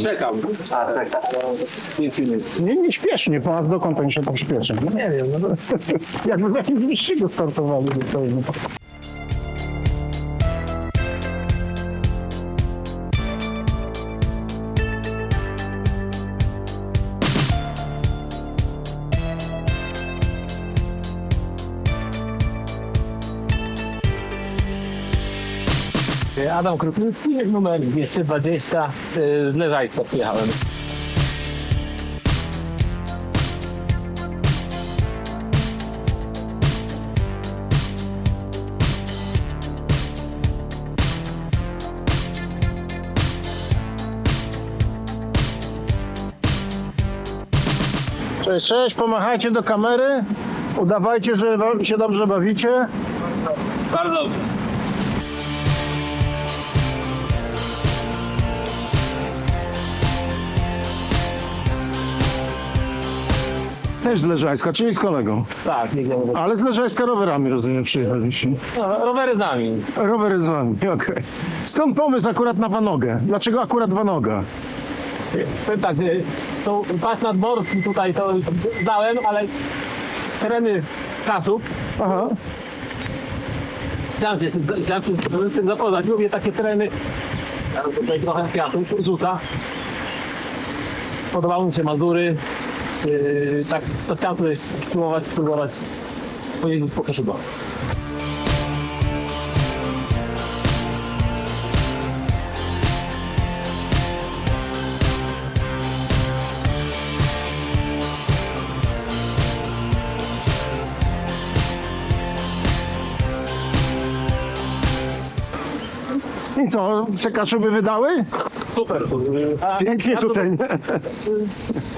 Czekam. A, czekam. Nic innego. Nie, nie śpiesznie, ponad dokąd oni się tam śpieszy? No nie wiem, no, jakby w jakimś wyścigu startowali zupełnie. Adam Krupiński, numer 220, y, z Leżajska przyjechałem. Cześć, cześć, pomachajcie do kamery. Udawajcie, że wam się dobrze bawicie. Bardzo Też z Leżajska, czyli z kolegą. Tak, nigdy nie Ale z Leżajska rowerami, rozumiem, przyjechaliście. no, Rowery z nami. Rowery z wami, okej. Stąd pomysł akurat na Wanogę. Dlaczego akurat Wanoga? Powiem tak, y, pas nadmorski tutaj to zdałem, ale tereny Kaszub, Aha. chciałem się, z tym- chciałem się z tym zapoznać. Lubię takie tereny, teraz tutaj trochę kwiatów rzuca. Podobały mi się Mazury. Yy, tak, to chciałem tutaj spróbować, I co, te kaszuby wydały? Super. A- Pięknie a to- tutaj.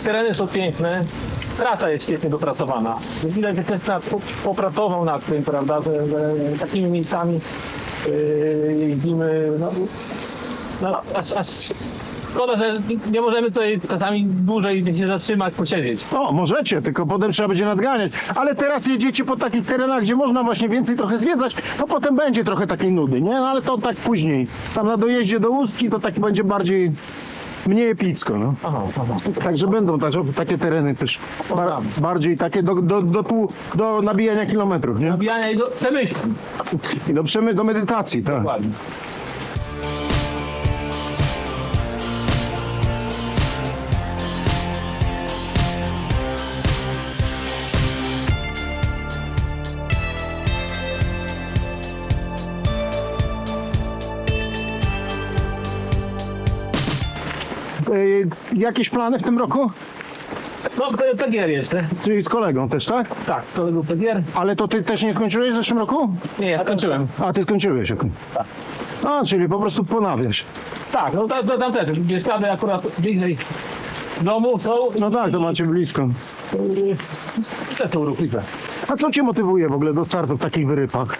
Tereny są piękne. Trasa jest świetnie dopracowana. Widać, że ktoś nad, popracował nad tym, prawda, że, że takimi miejscami yy, jeździmy. No, no, aż, aż szkoda, że nie możemy tutaj czasami dłużej się zatrzymać, posiedzieć. O, możecie, tylko potem trzeba będzie nadganiać. Ale teraz jedziecie po takich terenach, gdzie można właśnie więcej trochę zwiedzać, no potem będzie trochę takiej nudy, nie? No ale to tak później. Tam na dojeździe do Ustki to tak będzie bardziej, mniej epicko, no. Aha, aha. Także będą ta, takie tereny też bar, bardziej takie do, do, do, do nabijania kilometrów, nie? Nabijania i do przemyśleń. I do, przemy, do medytacji, tak. Dokładnie. Y, jakieś plany w tym roku? No, PGR jeszcze. Czyli z kolegą też, tak? Tak, to był PGR. Ale to ty też nie skończyłeś w zeszłym roku? Nie, ja skończyłem. A, ty skończyłeś, okej. A, czyli po prostu ponawiasz. Tak, no tam, tam też. Gdzieś tam akurat bliżej domu są. No tak, to macie blisko. Yy, Te są ruchliwe. A co cię motywuje w ogóle do startu w takich wyrypach?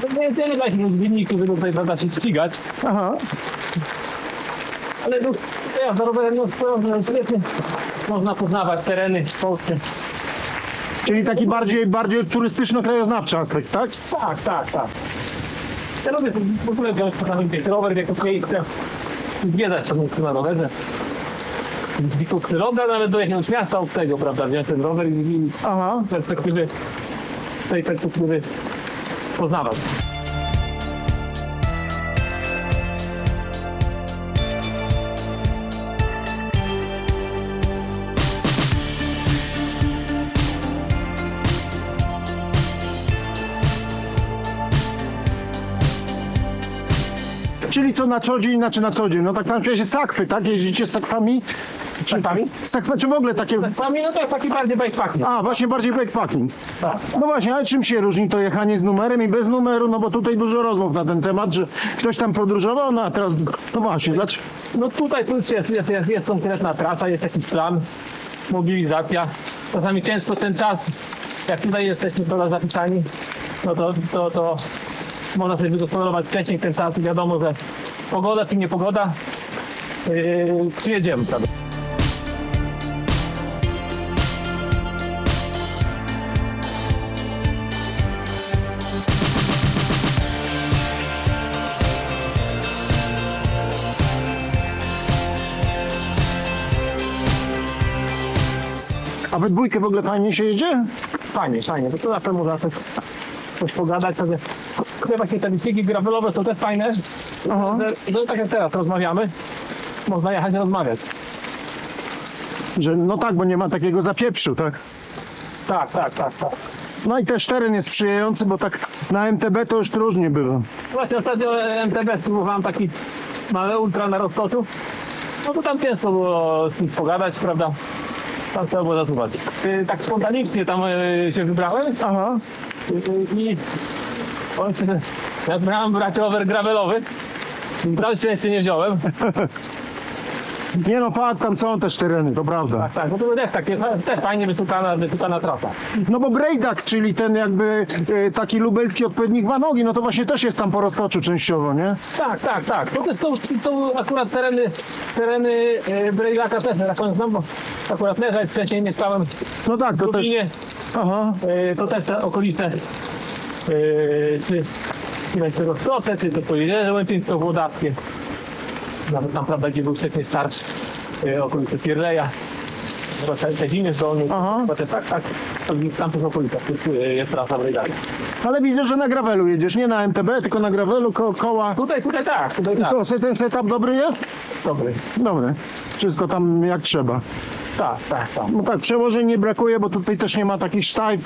To nie tyle takich wyników, żeby tutaj prawda, się ścigać, Aha, ale no, ja za rowerem no, świetnie można poznawać tereny polskie. czyli taki bardziej, bardziej turystyczno-krajoznawczy aspekt, tak? Tak, tak, tak. Ja lubię w ogóle wziąć ten rower jako miejsce, zwiedzać miejsce na rowerze. Zwykły przyroda, nawet do jakiegoś miasta od tego, prawda, wziąć ten rower i, Aha. z perspektywy, z tej perspektywy poznawać. Czyli co na co dzień, znaczy na co dzień, no tak tam się sakwy, tak? Jeździcie z sakwami? Z sakwami? Sakwy, czy w ogóle takie... Pamiętam, no to jest taki bardziej bikepacking. A, właśnie bardziej bikepacking. Tak. No właśnie, ale czym się różni to jechanie z numerem i bez numeru? No bo tutaj dużo rozmów na ten temat, że ktoś tam podróżował, no a teraz, no właśnie, dlaczego? No tutaj plus jest, jest, jest, jest konkretna trasa, jest jakiś plan, mobilizacja. Czasami ciężko ten czas, jak tutaj jesteśmy prawda, zapisani, no to, to, to można sobie wygospodarować wcześniej ten czas. Wiadomo, że pogoda czy niepogoda, yy, przyjedziemy. Prawda? A we dwójkę w ogóle fajnie się jedzie? Fajnie, fajnie, to, to na pewno zawsze coś pogadać, sobie te właśnie te wyścigi gravelowe są też fajne, Aha. że, że tak jak teraz rozmawiamy, można jechać i rozmawiać. Że, no tak, bo nie ma takiego zapieprzu, tak? Tak, tak, tak, tak. No i też teren jest sprzyjający, bo tak na MTB to już różnie bywa. Właśnie ostatnio MTB spróbowałem taki mały ultra na roztoczu. No to tam ciężko było z kimś pogadać, prawda? Tam trzeba było zasuwać. Y, Tak spontanicznie tam y, się wybrałem. Aha. Y, I ja miałem brać rower gravelowy. Całe szczęście nie wziąłem. Nie no, fakt, tam są też tereny, to prawda. Tak, tak, bo to też takie, też fajnie wysukana, wysukana trasa. No bo Brejdak, czyli ten jakby e, taki lubelski odpowiednik Wanogi, no to właśnie też jest tam po roztoczu częściowo, nie? Tak, tak, tak. To, to, to akurat tereny, tereny y, Brejlaka też tak znam, bo akurat leżeć wcześniej mieszkałem No tak, w to też... Lublinie. Aha. Y, to też te okolice, czy nie wiem, czy to Pojezierze Łęczyńsko-Włodawskie. Nawet tam, prawda, gdzie był wcześniej start, y, okolice Pierleja, chyba te, te zimy zdolne, Aha. chyba te, tak, tak, to w tamtych okolicach jest trasa Brejdaka. Ale widzę, że na gravelu jedziesz, nie na MTB, tylko na gravelu, ko koła. Tutaj, tutaj tak, tutaj tak, To ten setup dobry jest? dobry. Dobry. Wszystko tam jak trzeba. Tak, tak, tak. No tak, przełożeń nie brakuje, bo tutaj też nie ma takich sztajf.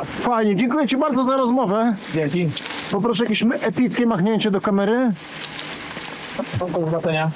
Tak. Fajnie, dziękuję Ci bardzo za rozmowę. Dzięki. Poproszę jakieś epickie machnięcie do kamery. Do zobaczenia.